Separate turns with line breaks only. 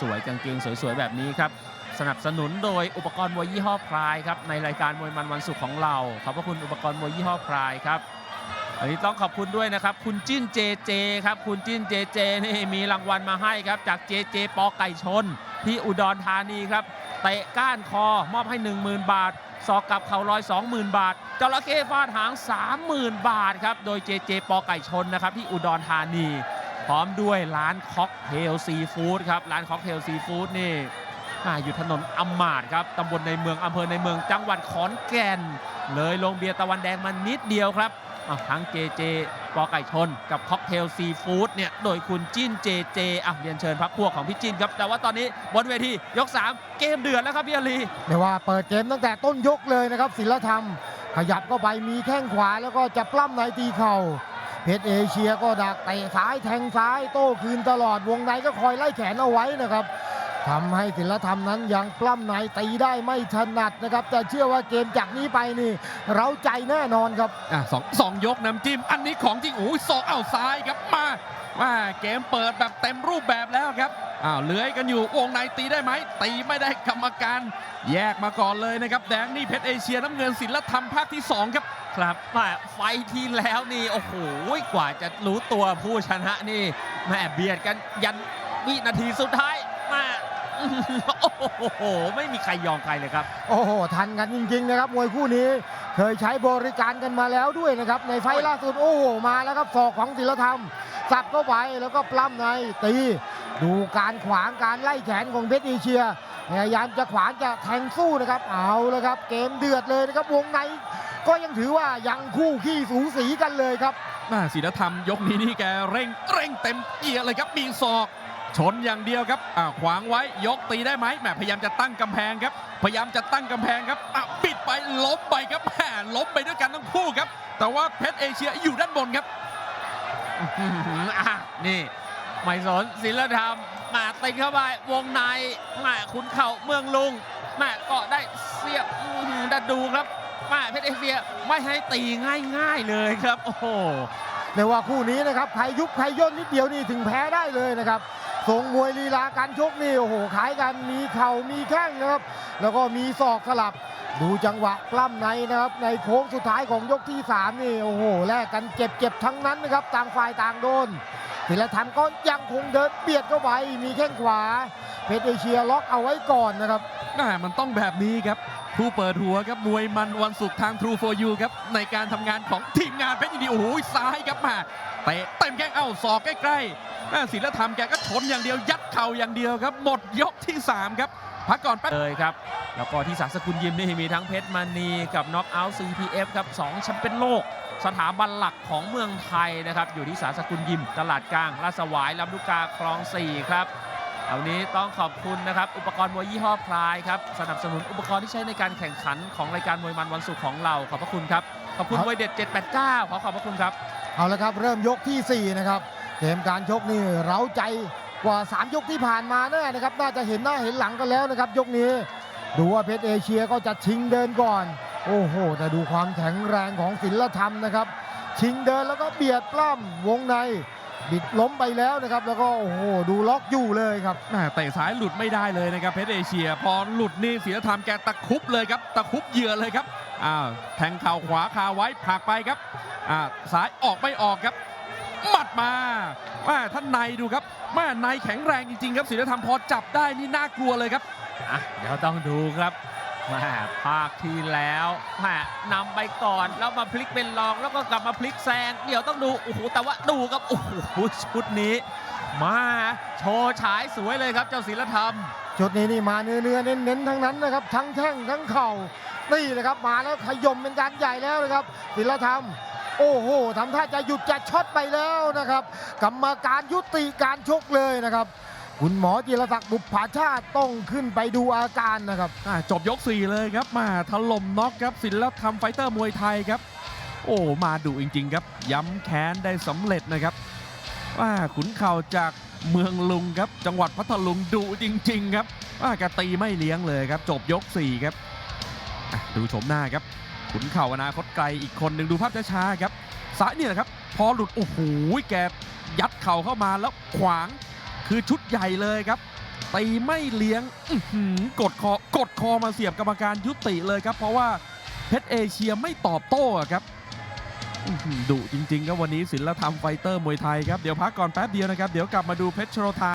สวยๆ กางเกงสวยๆ แบบนี้ครับ สนับสนุนโดยอุปกรณ์มวยยี่ห้อพรายครับ ในรายการมวยมันวันศุกร์ของเรา ขอบพระคุณอุปกรณ์มวยยี่ห้อพรายครับอันนี้ต้องขอบคุณด้วยนะครับ คุณจิ้นเจเจครับ คุณจิ้นเจเจนี่มีรางวัลมาให้ครับ จากเจเจปอไก่ชน ที่อุดรธานีครับเตะก้านคอมอบให้ 10,000 บาทสอกกับเข่าลอย 20,000 บาทจระเข้ฟาดหาง 30,000 บาทครับ โดยเจเจปอไก่ชนนะครับที่อุดรธานี พร้อมด้วยร้านค็อกเทลซีฟู้ดครับ ร้านค็อกเทลซีฟู้ดนี่อ่าอยู่ถนนอำมาดครับตำบลในเมืองอำเภอในเมืองจังหวัดขอนแก่น เลยลงเบียร์ตะวันแดงมานิดเดียวครับทั้งเจเจปอไก่ชน กับค็อกเทลซีฟู้ดเนี่ยโดยคุณจิ้นเจเจอะเรียนเชิญพักพวกของพี่จิ้นครับ แต่ว่าตอนนี้บนเวทียก 3 เกมเดือดแล้วครับพี่อาลี
เรียกว่าเปิดเกมตั้งแต่ต้นยกเลยนะครับศิลธรรม ขยับเข้าไปมีแข้งขวาแล้วก็จะปล้ำในตีเข่า เพชรเอเชียก็ดักเตะซ้ายแทงซ้ายโต้คืนตลอดวงในก็คอยไล่แขนเอาไว้นะครับทำให้ศิลธรรมนั้นยังปล้ำในตีได้ไม่ถนัดนะครับ แต่เชื่อว่าเกมจากนี้ไปนี่เราใจแน่นอนครับ
อะสองสองยกน้ำจิ้ม อันนี้ของจริงโอ้ยศอกเอาซ้ายครับมามาเกมเปิดแบบเต็มรูปแบบแล้วครับอ้าวเลื้อยกันอยู่วงในตีได้ไหมตีไม่ได้กรรมการ แยกมาก่อนเลยนะครับ แดงนี่เพชรเอเชียน้ำเงินศิลธรรมภาคที่สองครับ
ครับแม่ไฟที่แล้วนี่โอ้โหกว่าจะรู้ตัวผู้ชนะนี่แม่เบียดกันยันวินาทีสุดท้ายม่อื้อหือโอ้โห ไม่มีใครยอมใครเลยครับ
โอ้โห ทันกันจริง ๆ นะครับ มวยคู่นี้ เคยใช้บริการกันมาแล้วด้วยนะครับ ในไฟล่าสุด โอ้โห มาแล้วครับศอกของศิลธรรม สับเข้าไปแล้วก็ปล้ำในตี ดูการขวางการไล่แขนของเพชรเอเชียพยายามจะขวางจะแทงสู้นะครับ เอาแล้วครับ เกมเดือดเลยนะครับ วงใน ก็ยังถือว่ายังคู่ขี้สูสีกันเลยครับ
มาศิลธรรมยกนี้นี่แกเร่ง เร่งเต็มเกียร์เลยครับมีศอก ชนอย่างเดียวครับอ่าขวางไว้ยกตีได้ไหมแหมพยายามจะตั้งกำแพงครับ พยายามจะตั้งกำแพงครับอะปิดไปล้มไปครับแหมล้มไปด้วยกันทั้งคู่ครับ แต่ว่าเพชรเอเชียอยู่ด้านบนครับ
อื้อหืออะนี่ไม่สนศิลธรรมมาติดเข้าไปวงในแม่ขุนเข่าเมืองลุงแม่ก็ได้เสียบอื้อหือดัดดูครับ แม่เพชรเอเชียไม่ให้ตีง่าย ๆเลยครับ โอ้โห
เรียกว่าคู่นี้นะครับใครยุบใครย่นนิดเดียวนี่ถึงแพ้ได้เลยนะครับทรงมวยลีลาการชกนี่โอ้โหขายกันมีเข่ามีแข้งนะครับ แล้วก็มีศอกสลับดูจังหวะปล้ำในนะครับ ในโค้งสุดท้ายของยกที่ 3 นี่โอ้โหแลกกันเจ็บเจ็บทั้งนั้นนะครับต่างฝ่ายต่างโดนศิลธรรมก็ยังคงเดินเบียดเข้าไปมีแข้งขวา เพชรเอเชียล็อกเอาไว้ก่อนนะครับ
แม่มันต้องแบบนี้ครับ ผู้เปิดหัวครับมวยมันวันศุกร์ทาง True for You ครับในการทำงานของทีมงานเพชรยินดีโอ้โหซ้ายครับมาเตะเต็มแข้งเอ้าศอกใกล้ๆแม่ศิลธรรมแกก็ชนอย่างเดียวยัดเข่าอย่างเดียวครับ หมดยกที่ 3 ครับพักก่อนแป๊บ
เลยครับ แล้วก็ที่สาสกุลยิมนี่มีทั้งเพชรมณีกับน็อกเอาท์ CPF ครับสองแชมป์เป็นโลก สถาบันหลักของเมืองไทยนะครับ อยู่ที่สาสกุลยิม ตลาดกลางลาดสวายลำลูกกาคลอง 4 ครับ เอานี้ต้องขอบคุณนะครับ อุปกรณ์มวยยี่ห้อพลายครับสนับสนุนอุปกรณ์ที่ใช้ในการแข่งขันของรายการมวยมันวันศุกร์ของเราขอบพระคุณครับขอบคุณมวยเด็ด 789 ขอขอบพระคุณครับ
เอาละครับ เริ่มยกทีสี่ 4 นะครับเกมการชกนี่เร้าใจกว่า 3 ยกที่ผ่านมาแน่นะครับ น่าจะเห็นหน้าเห็นหลังกันแล้วนะครับ ยกนี้ ดูว่าเพชรเอเชียก็จะชิงเดินก่อน โอ้โห แต่ดูความแข็งแรงของศิลธรรมนะครับ ชิงเดินแล้วก็เบียดปล้ำวงใน บิดล้มไปแล้วนะครับ แล้วก็โอ้โหดูล็อกอยู่เลยครับ
แม่เตะซ้ายหลุดไม่ได้เลยนะครับเพชรเอเชีย พอหลุดนี่ศิลธรรมแกตะครุบเลยครับ ตะครุบเหยื่อเลยครับอ้าวแทงเข่าขวาคาไว้ผลักไปครับอ่าซ้ายออกไม่ออกครับหมัดมาแม่ท่านในดูครับแม่ในแข็งแรงจริงๆครับศิลธรรมพอจับได้นี่น่ากลัวเลยครับ
อะเดี๋ยวต้องดูครับ แม่ภาคที่แล้วแม่นำไปก่อนแล้วมาพลิกเป็นรองแล้วก็กลับมาพลิกแซงเดี๋ยวต้องดูโอ้โหแต่ว่าดูครับโอ้โหชุดนี้ มาโชว์ฉายสวยเลยครับเจ้าศิลธรรม
ชุดนี้นี่มาเนื้อเนื้อเน้นเน้นๆทั้งนั้นนะครับ ทั้งแข้งทั้งเข่านี่เลยครับมาแล้วขย่มเป็นการใหญ่แล้วนะครับ ศิลธรรมโอ้โหทำท่าจะหยุดจะช็อตไปแล้วนะครับ กรรมการยุติการชกเลยนะครับ คุณหมอจิรศักดิ์บุพภาชาติต้องขึ้นไปดูอาการนะครับ
อ่าจบยก 4 เลยครับมาถล่มน็อกครับศิลธรรมไฟเตอร์มวยไทยครับ โอ้มาดุจริง ๆ ครับ ย้ำแค้นได้สำเร็จนะครับว่าขุนเข่าจากเมืองลุงครับ จังหวัดพัทลุงดุจริง ๆ ครับว่าแกตีไม่เลี้ยงเลยครับ จบยก 4 ครับอะดูชมหน้าครับ ขุนเข่าอนาคตไกลอีกคนหนึ่งดูภาพช้าๆครับซ้ายเนี่ยแหละครับ พอหลุดโอ้โหแกยัดเข่าเข้ามาแล้วขวาง คือชุดใหญ่เลยครับตีไม่เลี้ยงกดคอกดคอมาเสียบกรรมการยุติเลยครับ เพราะว่าเพชรเอเชียไม่ตอบโต้ครับดุจริงๆครับวันนี้ศิลธรรมไฟเตอร์มวยไทยครับ เดี๋ยวพักก่อนแป๊บเดียวนะครับ เดี๋ยวกลับมาดูเพชรโชโรทา